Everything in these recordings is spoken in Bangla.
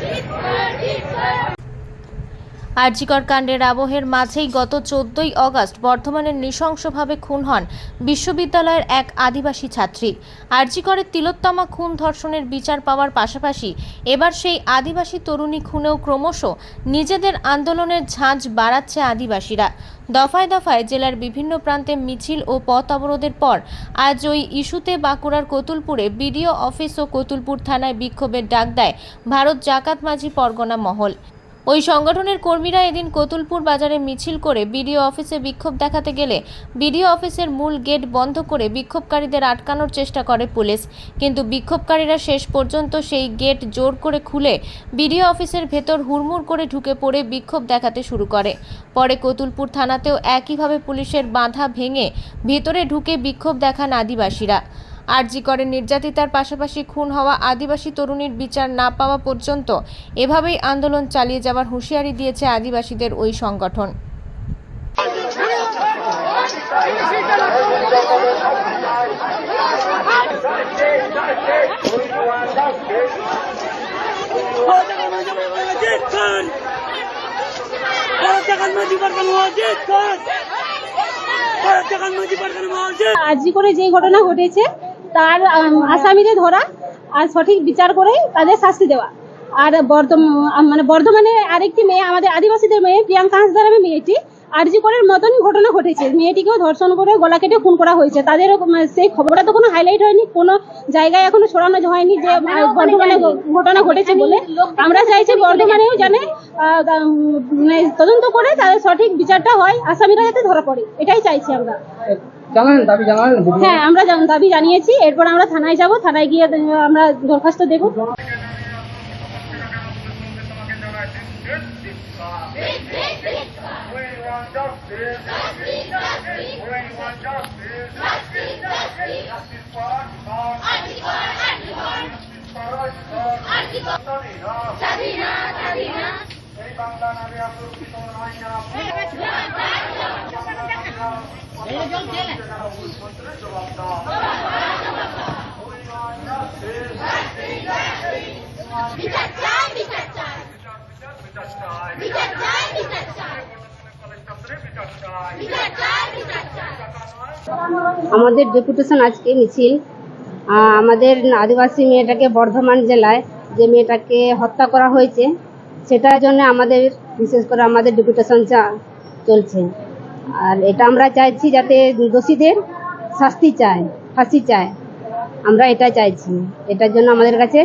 Keep her, keep her. RG Kar কাণ্ডের আবহের মাঝেই গত চোদ্দই অগস্ট বর্ধমানের নৃশংসভাবে খুন হন বিশ্ববিদ্যালয়ের এক আদিবাসী ছাত্রী। আরজিকরের তিলোত্তমা খুন ধর্ষণের বিচার পাওয়ার পাশাপাশি এবার সেই আদিবাসী তরুণী খুনেও ক্রমশ নিজেদের আন্দোলনের ঝাঁঝ বাড়াচ্ছে আদিবাসীরা। দফায় দফায় জেলার বিভিন্ন প্রান্তে মিছিল ও পথ অবরোধের পর আজ ওই ইস্যুতে বাঁকুড়ার কতুলপুরে বিডিও অফিস ও কতুলপুর থানায় বিক্ষোভের ডাক দেয় ভারত জাকাত মাঝি পরগনা মহল। ওই সংগঠনের কর্মীরা এদিন কতুলপুর বাজারে মিছিল করে বিডিও অফিসে বিক্ষোভ দেখাতে গেলে বিডিও অফিসের মূল গেট বন্ধ করে বিক্ষোভকারীদের আটকানোর চেষ্টা করে পুলিশ। কিন্তু বিক্ষোভকারীরা শেষ পর্যন্ত সেই গেট জোর করে খুলে বিডিও অফিসের ভেতর হুড়মুড় করে ঢুকে পড়ে বিক্ষোভ দেখাতে শুরু করে। পরে কতুলপুর থানাতেও একইভাবে পুলিশের বাধা ভেঙে ভেতরে ঢুকে বিক্ষোভ দেখান আদিবাসীরা। আরজি করে নির্যাতিতার পাশাপাশি খুন হওয়া আদিবাসী তরুণীর বিচার না পাওয়া পর্যন্ত এভাবেই আন্দোলন চালিয়ে যাওয়ার হুঁশিয়ারি দিয়েছে আদিবাসীদের ওই সংগঠন. আরজি করে যে ঘটনা ঘটেছে তার আসামিদের ধরা আর সঠিক বিচার করে তাদের শাস্তি দেওয়া। আর বর্ধমান মানে বর্ধমানে আরেকটি মেয়ে, আমাদের আদিবাসীদের মেয়ে, প্রিয়াঙ্কা হাসদার আমি মেয়েটি আরজি করের মতনই ঘটনা ঘটেছে। মেয়েটিকেও ধর্ষণ করে গলা কেটে খুন করা হয়েছে। তাদেরও মানে সেই খবরটা তো কোনো হাইলাইট হয়নি কোনো জায়গায় এখনও ছড়ানো হয়নি যে বর্ধমানে ঘটনা ঘটেছে বলে। আমরা চাইছি বর্ধমানেও জানে আহ, মানে তদন্ত করে তাদের সঠিক বিচারটা হয় আসামিরা যাতে ধরা পড়ে। এটাই চাইছি আমরা। হ্যাঁ আমরা দাবি জানিয়েছি। এরপর আমরা থানায় যাব থানায় গিয়ে আমরা দরখাস্ত দেব। want justice. Justice, justice. When you want justice. Justice, justice. Justice for Antibar. Antibar, Antibar. Justice for Antibar. Antibar. Sadina. Sadina, Sadina. এই বাংলা নামে সুরক্ষিত নয় না জবাব দাও বিচার চাই বিচার চাই বিচার চাই বিচার চাই বিচার চাই আমাদের ডেপুটেশন আজকে মিছিল। আমাদের আদিবাসী মেয়েটাকে বর্ধমান জেলায় যে মেয়েটাকে হত্যা করা হয়েছে, সেটার জন্য আমাদের, বিশেষ করে আমাদের ডেপুটেশন চলছে। আর এটা আমরা চাইছি যাতে দোষীদের শাস্তি চায়, ফাঁসি চায়। আমরা এটা চাইছি। এটার জন্য আমাদের কাছে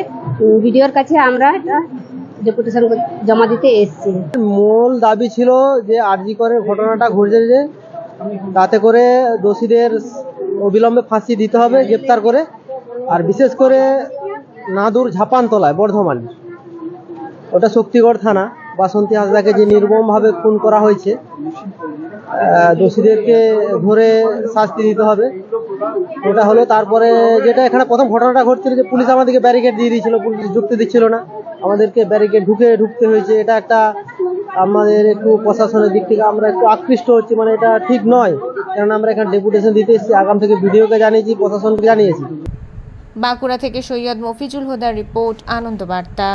ভিডিওর কাছে আমরা এটা ডেপুটেশন জমা দিতে এসেছি। মূল দাবি ছিল যে আরজি করে ঘটনাটা ঘটেছে তাতে করে দোষীদের অবিলম্বে ফাঁসি দিতে হবে, গ্রেপ্তার করে, আর বিশেষ করে নাদুর ঝাপান ঝাপানতলায়, বর্ধমান। ওটা শক্তিগড় থানা। বাসন্তী হাসদাকে যে নির্মমভাবে খুন করা হয়েছে দোষীদেরকে ধরে শাস্তি দিতে হবে। ওটা হলো তারপরে যেটা এখানে প্রথম ঘটনাটা ঘটছিল যে পুলিশ আমাদেরকে ব্যারিকেড দিয়ে দিয়েছিল, পুলিশ ঢুকতে দিচ্ছিল না। আমাদেরকে ব্যারিকেড ঢুকে ঢুকতে হয়েছে। এটা একটা আমাদের একটু প্রশাসনের দিক থেকে আমরা একটু আকৃষ্ট হচ্ছি মানে এটা ঠিক নয়। কেননা আমরা এখানে ডেপুটেশন দিতে এসেছি, আগাম থেকে ভিডিওকে জানিয়েছি, প্রশাসনকে জানিয়েছি। বাঁকুড়া থেকে সৈয়দ মফিজুল হুদার রিপোর্ট আনন্দ বার্তা